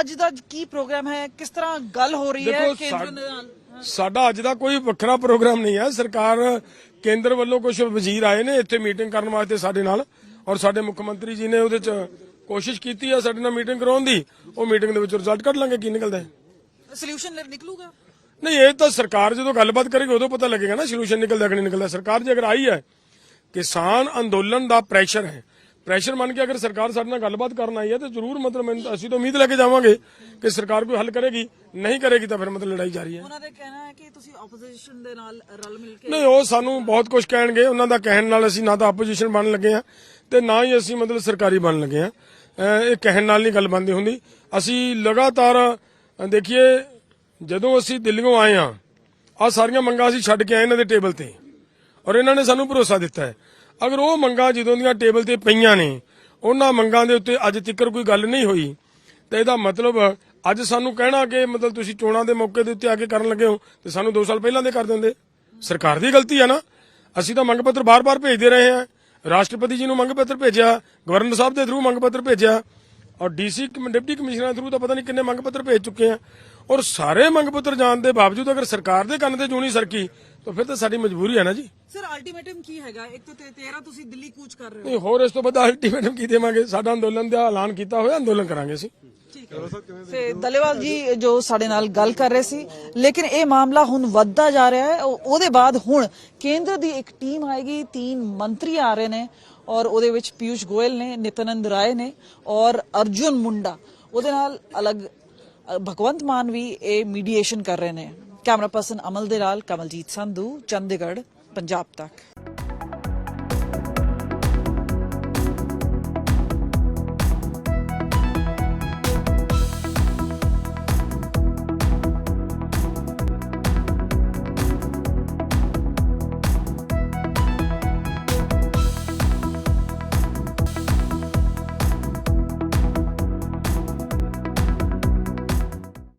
ਅੱਜ ਦਾ ਕੀ ਪ੍ਰੋਗਰਾਮ ਹੈ? ਕਿਸ ਤਰ੍ਹਾਂ ਗੱਲ ਹੋ ਰਹੀ ਹੈ? ਦੇਖੋ, ਕੇਂਦਰ ਸਾ- ਦੇ ਨਾਲ ਸਾਡਾ ਅੱਜ ਦਾ ਕੋਈ ਵੱਖਰਾ ਪ੍ਰੋਗਰਾਮ ਨਹੀਂ ਹੈ। ਸਰਕਾਰ ਕੇਂਦਰ ਵੱਲੋਂ ਕੁਝ ਵਜ਼ੀਰ ਆਏ ਨੇ ਇੱਥੇ ਮੀਟਿੰਗ ਕਰਨ ਵਾਸਤੇ ਸਾਡੇ ਨਾਲ ਔਰ ਸਾਡੇ ਮੁੱਖ ਮੰਤਰੀ ਜੀ ਨੇ ਉਹਦੇ ਚ ਕੋਸ਼ਿਸ਼ ਕੀਤੀ ਹੈ ਸਾਡੇ ਨਾਲ ਮੀਟਿੰਗ ਕਰਾਉਣ ਦੀ। ਉਹ ਮੀਟਿੰਗ ਦੇ ਵਿੱਚ ਰਿਜ਼ਲਟ ਕੱਢ ਲਾਂਗੇ। ਕੀ ਨਿਕਲਦਾ ਹੈ? ਸੋਲੂਸ਼ਨ ਨਿਕਲੂਗਾ? ਨਹੀਂ ਇਹ ਤਾਂ ਸਰਕਾਰ ਜਦੋਂ ਗੱਲਬਾਤ ਕਰੇਗੀ ਉਦੋਂ ਪਤਾ ਲੱਗੇਗਾ ਨਾ। ਸੋਲੂਸ਼ਨ ਨਿਕਲਦਾ ਕਿ ਨਹੀਂ ਨਿਕਲਦਾ। ਸਰਕਾਰ ਜੇ ਅਗਰ ਆਈ ਹੈ ਕਿਸਾਨ ਅੰਦੋਲਨ ਦਾ ਪ੍ਰੈਸ਼ਰ ਹੈ ਪ੍ਰੈਸ਼ਰ ਮੰਨ ਕੇ ਅਗਰ ਸਰਕਾਰ ਸਾਡੇ ਨਾਲ ਗੱਲਬਾਤ ਕਰਨ ਆਈ ਹੈ ਤਾਂ ਜ਼ਰੂਰ ਮਤਲਬ ਮੈਨੂੰ ਅਸੀਂ ਤਾਂ ਉਮੀਦ ਲੈ ਕੇ ਜਾਵਾਂਗੇ ਕਿ ਸਰਕਾਰ ਕੋਈ ਹੱਲ ਕਰੇਗੀ ਨਹੀਂ ਕਰੇਗੀ ਤਾਂ ਫਿਰ ਮਤਲਬ ਲੜਾਈ ਜਾਰੀ ਹੈ। ਉਹਨਾਂ ਦਾ ਕਹਿਣਾ ਹੈ ਕਿ ਤੁਸੀਂ ਆਪੋਜੀਸ਼ਨ ਦੇ ਨਾਲ ਰਲ ਮਿਲ ਕੇ ਨਹੀਂ ਉਹ ਸਾਨੂੰ ਬਹੁਤ ਕੁਝ ਕਹਿਣਗੇ ਉਹਨਾਂ ਦਾ ਕਹਿਣ ਨਾਲ ਅਸੀਂ ਨਾ ਤਾਂ ਆਪੋਜੀਸ਼ਨ ਬਣਨ ਲੱਗੇ ਆ ਤੇ ਨਾ ਹੀ ਅਸੀਂ ਮਤਲਬ ਸਰਕਾਰੀ ਬਣਨ ਲੱਗੇ ਆ ਇਹ ਕਹਿਣ ਨਾਲ ਨਹੀਂ ਗੱਲ ਬਣਦੀ ਹੁੰਦੀ। ਅਸੀਂ ਲਗਾਤਾਰ ਦੇਖੀਏ ਜਦੋਂ ਅਸੀਂ ਦਿੱਲੀੋਂ ਆਏ ਆ ਆ ਸਾਰੀਆਂ ਮੰਗਾਂ ਅਸੀਂ ਛੱਡ ਕੇ ਆਏ ਇਹਨਾਂ ਦੇ ਟੇਬਲ ਤੇ। ਔਰ ਇਹਨਾਂ ਨੇ ਸਾਨੂੰ ਭਰੋਸਾ ਦਿੱਤਾ ਹੈ। ਅਗਰ ਉਹ ਮੰਗਾਂ ਜਦੋਂ ਦੀਆਂ ਟੇਬਲ ਤੇ ਪਈਆਂ ਨੇ, ਉਹਨਾਂ ਮੰਗਾਂ ਦੇ ਉੱਤੇ ਅੱਜ ਤੱਕ ਕੋਈ ਗੱਲ ਨਹੀਂ ਹੋਈ, ਤਾਂ ਇਹਦਾ ਮਤਲਬ ਅੱਜ ਸਾਨੂੰ ਕਹਿਣਾ ਕਿ ਮਤਲਬ ਤੁਸੀਂ ਚੋਣਾਂ ਦੇ ਮੌਕੇ ਦੇ ਉੱਤੇ ਆ ਕੇ ਕਰਨ ਲੱਗੇ ਹੋ, ਤੇ ਸਾਨੂੰ 2 ਸਾਲ ਪਹਿਲਾਂ ਦੇ ਕਰ ਦਿੰਦੇ। ਸਰਕਾਰ ਦੀ ਗਲਤੀ ਹੈ ਨਾ। ਅਸੀਂ ਤਾਂ ਮੰਗ ਪੱਤਰ ਬਾਰ-ਬਾਰ ਭੇਜਦੇ ਰਹੇ ਹਾਂ। ਰਾਸ਼ਟਰਪਤੀ ਜੀ ਨੂੰ ਮੰਗ ਪੱਤਰ ਭੇਜਿਆ, ਗਵਰਨਰ ਸਾਹਿਬ ਦੇ ਥਰੂ ਮੰਗ ਪੱਤਰ ਭੇਜਿਆ, ਔਰ ਡੀਸੀ ਡਿਪਟੀ ਕਮਿਸ਼ਨਰ ਥਰੂ ਤਾਂ ਪਤਾ ਨਹੀਂ ਕਿੰਨੇ ਮੰਗ ਪੱਤਰ ਭੇਜ ਚੁੱਕੇ ਆ। ਔਰ ਸਾਰੇ ਮੰਗ ਪੱਤਰ ਜਾਣ ਦੇ ਬਾਵਜੂਦ ਅਗਰ ਸਰਕਾਰ ਦੇ ਕੰਨ ਤੇ ਜੂਣੀ ਸਰਕੀ ਤਾਂ ਫਿਰ ਤਾਂ ਸਾਡੀ ਮਜਬੂਰੀ ਹੈ ਨਾ ਜੀ। ਸਰ ਅਲਟੀਮੇਟਮ ਕੀ ਹੈਗਾ? ਇੱਕ ਤੋਂ 13 ਤੁਸੀਂ ਦਿੱਲੀ ਕੂਚ ਕਰ ਰਹੇ ਹੋ। ਨਹੀਂ ਹੋਰ ਇਸ ਤੋਂ ਵੱਡਾ ਅਲਟੀਮੇਟਮ ਕੀ ਦੇਵਾਂਗੇ? ਸਾਡਾ ਅੰਦੋਲਨ ਦਾ ਐਲਾਨ ਕੀਤਾ ਹੋਇਆ ਅੰਦੋਲਨ ਕਰਾਂਗੇ ਅਸੀਂ। ਤੇ ਦਲੇਵਾਲ ਜੀ ਜੋ ਸਾਡੇ ਨਾਲ ਗੱਲ ਕਰ ਰਹੇ ਸੀ ਲੇਕਿਨ ਇਹ ਮਾਮਲਾ ਹੁਣ ਵੱਧਦਾ ਜਾ ਰਿਹਾ ਹੈ। ਉਹ- ਉਹਦੇ ਬਾਅਦ ਹੁਣ ਕੇਂਦਰ ਦੀ ਇੱਕ ਟੀਮ ਆਏਗੀ ਤਿੰਨ ਮੰਤਰੀ ਆ ਰਹੇ ਨੇ ਔਰ ਉਹਦੇ ਵਿੱਚ ਪਿਊਸ਼ ਗੋਇਲ ਨੇ ਨਿਤਨੰਦ ਰਾਏ ਨੇ ਔਰ ਅਰਜੁਨ ਮੁੰਡਾ। ਉਹਦੇ ਨਾਲ ਅਲੱਗ ਅ, ਭਗਵੰਤ ਮਾਨ ਵੀ ਇਹ ਮੀਡੀਏਸ਼ਨ ਕਰ ਰਹੇ ਨੇ। ਕੈਮਰਾ ਪਰਸਨ ਅਮਲ ਦੇ ਨਾਲ ਕਮਲਜੀਤ ਸੰਧੂ ਚੰਡੀਗੜ੍ਹ ਪੰਜਾਬ ਤੱਕ।